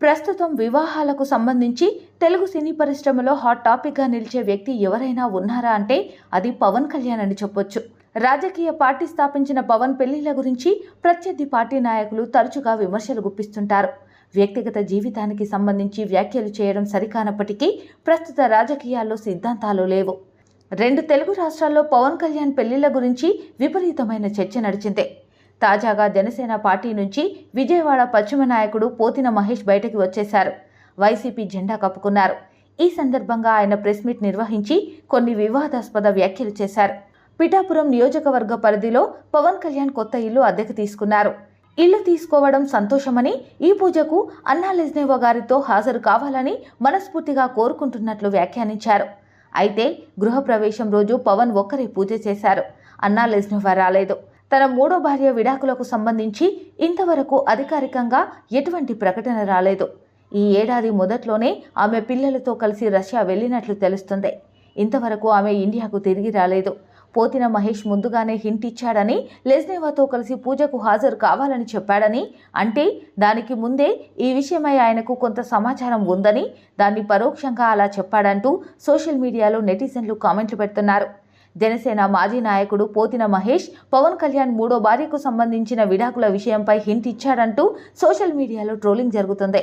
ప్రస్తుతం వివాహాలకు సంబంధించి తెలుగు సినీ పరిశ్రమలో హాట్ టాపిక్గా నిలిచే వ్యక్తి ఎవరైనా ఉన్నారా అంటే అది పవన్ కళ్యాణ్ అని చెప్పొచ్చు. రాజకీయ పార్టీ స్థాపించిన పవన్ పెళ్ళిళ్ళ గురించి ప్రత్యర్థి పార్టీ నాయకులు తరచుగా విమర్శలు గుప్పిస్తుంటారు. వ్యక్తిగత జీవితానికి సంబంధించి వ్యాఖ్యలు చేయడం సరికానప్పటికీ ప్రస్తుత రాజకీయాల్లో సిద్ధాంతాలు లేవు. రెండు తెలుగు రాష్ట్రాల్లో పవన్ కళ్యాణ్ పెళ్ళిళ్ళ గురించి విపరీతమైన చర్చ నడిచిందే. తాజాగా జనసేన పార్టీ నుంచి విజయవాడ పశ్చిమ నాయకుడు పోతిన మహేష్ బయటకు వచ్చేశారు. వైసీపీ జెండా కప్పుకున్నారు. ఈ సందర్భంగా ఆయన ప్రెస్ మీట్ నిర్వహించి కొన్ని వివాదాస్పద వ్యాఖ్యలు చేశారు. పిఠాపురం నియోజకవర్గ పరిధిలో పవన్ కళ్యాణ్ కొత్త ఇల్లు అద్దెకు తీసుకున్నారు. ఇల్లు తీసుకోవడం సంతోషమని ఈ పూజకు అన్నాలెజ్నేవ గారితో హాజరు కావాలని మనస్ఫూర్తిగా కోరుకుంటున్నట్లు వ్యాఖ్యానించారు. అయితే గృహప్రవేశం రోజు పవన్ ఒక్కరే పూజ చేశారు. అన్నా లెజ్నేవా రాలేదు. తన మూడో భార్య విడాకులకు సంబంధించి ఇంతవరకు అధికారికంగా ఎటువంటి ప్రకటన రాలేదు. ఈ ఏడాది మొదట్లోనే ఆమె పిల్లలతో కలిసి రష్యా వెళ్ళినట్లు తెలుస్తుంది. ఇంతవరకు ఆమె ఇండియాకు తిరిగి రాలేదు. పోతిన మహేష్ ముందుగానే హింట్ ఇచ్చాడని లెజ్నేవాతో కలిసి పూజకు హాజరు కావాలని చెప్పాడని అంటే దానికి ముందే ఈ విషయమై ఆయనకు కొంత సమాచారం ఉందని దాన్ని పరోక్షంగా అలా చెప్పాడంటూ సోషల్ మీడియాలో నెటిజన్లు కామెంట్లు పెడుతున్నారు. జనసేన మాజీ నాయకుడు పోతిన మహేష్ పవన్ కళ్యాణ్ మూడో భార్యకు సంబంధించిన విడాకుల విషయంపై హింట్ ఇచ్చాడంటూ సోషల్ మీడియాలో ట్రోలింగ్ జరుగుతుంది.